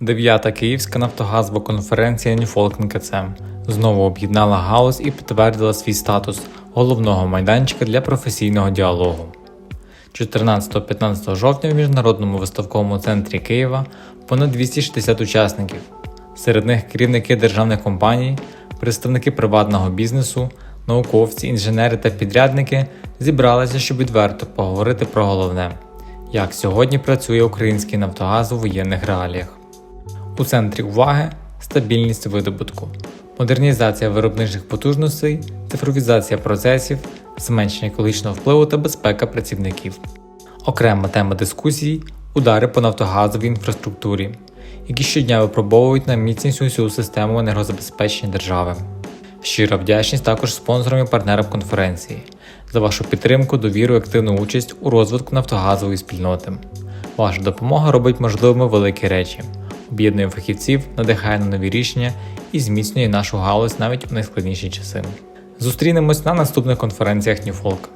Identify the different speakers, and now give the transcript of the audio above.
Speaker 1: Дев'ята Київська нафтогазова конференція Ньюфолк НКЦ знову об'єднала галузь і підтвердила свій статус головного майданчика для професійного діалогу. 14-15 жовтня в міжнародному виставковому центрі Києва понад 260 учасників. Серед них керівники державних компаній, представники приватного бізнесу, науковці, інженери та підрядники зібралися, щоб відверто поговорити про головне, як сьогодні працює український Нафтогаз у воєнних реаліях. У центрі уваги стабільність видобутку, модернізація виробничих потужностей, цифровізація процесів, зменшення екологічного впливу та безпека працівників. Окрема тема дискусій удари по нафтогазовій інфраструктурі, які щодня випробовують на міцність усю систему енергозабезпечення держави. Щира вдячність також спонсорам і партнерам конференції за вашу підтримку, довіру і активну участь у розвитку нафтогазової спільноти. Ваша допомога робить можливими великі речі, об'єднує фахівців, надихає на нові рішення і зміцнює нашу галузь навіть у найскладніші часи. Зустрінемось на наступних конференціях Ньюфолк.